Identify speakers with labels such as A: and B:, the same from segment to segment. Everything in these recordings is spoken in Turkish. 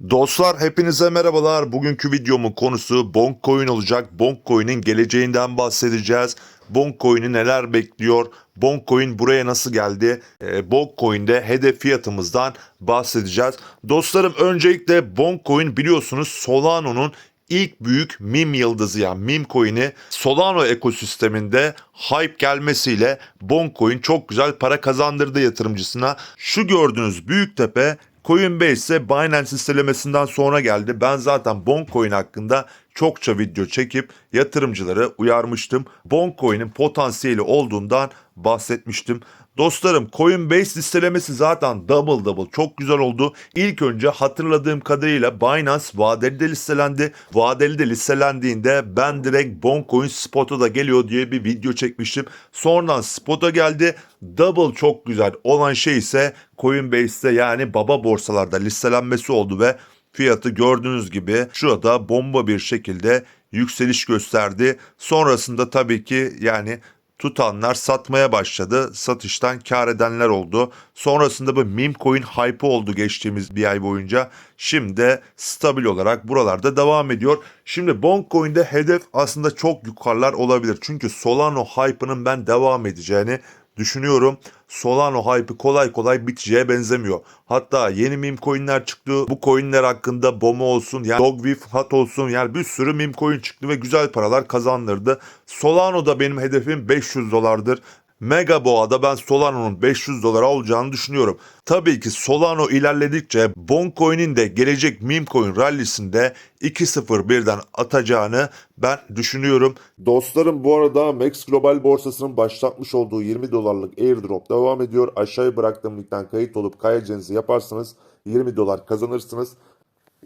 A: Dostlar hepinize merhabalar. Bugünkü videomun konusu Boncoin olacak. Boncoin'in geleceğinden bahsedeceğiz. Boncoin'i neler bekliyor? Boncoin buraya nasıl geldi? E, Boncoin'de hedef fiyatımızdan bahsedeceğiz. Dostlarım öncelikle Boncoin biliyorsunuz Solano'nun ilk büyük meme yıldızı yani meme coin'i Solano ekosisteminde hype gelmesiyle Boncoin çok güzel para kazandırdı yatırımcısına. Şu gördüğünüz büyük tepe Coinbase ise Binance listelemesinden sonra geldi. Ben zaten Boncoin hakkında çokça video çekip yatırımcıları uyarmıştım. Boncoin'in potansiyeli olduğundan bahsetmiştim. Dostlarım Coinbase listelemesi zaten double double çok güzel oldu. İlk önce hatırladığım kadarıyla Binance vadeli de listelendi. Vadeli de listelendiğinde ben direkt Boncoin Spot'a da geliyor diye bir video çekmiştim. Sonradan Spot'a geldi. Double çok güzel olan şey ise Coinbase'de yani baba borsalarda listelenmesi oldu ve fiyatı gördüğünüz gibi şurada bomba bir şekilde yükseliş gösterdi. Sonrasında tabii ki yani tutanlar satmaya başladı. Satıştan kar edenler oldu. Sonrasında bu meme coin hype oldu geçtiğimiz bir ay boyunca. Şimdi stabil olarak buralarda devam ediyor. Şimdi Boncoin'de hedef aslında çok yukarılar olabilir. Çünkü Solano hype'ının ben devam edeceğini düşünüyorum. Solano hype'ı kolay kolay biteceğe benzemiyor. Hatta yeni meme coinler çıktı. Bu coinler hakkında Bomo olsun, yani Dogwif Hat olsun yani bir sürü meme coin çıktı ve güzel paralar kazandırdı. Solano'da benim hedefim 500 dolardır. Mega Boğa'da ben Solano'nun 500 dolara olacağını düşünüyorum. Tabii ki Solano ilerledikçe Boncoin'in de gelecek meme coin rallisinde 2-0 birden atacağını ben düşünüyorum. Dostlarım bu arada Max Global borsasının başlatmış olduğu 20 dolarlık airdrop devam ediyor. Aşağıya bıraktığım linkten kayıt olup kayacağınızı yaparsanız 20 dolar kazanırsınız.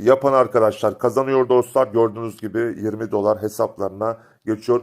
A: Yapan arkadaşlar kazanıyor dostlar. Gördüğünüz gibi 20 dolar hesaplarına geçiyor.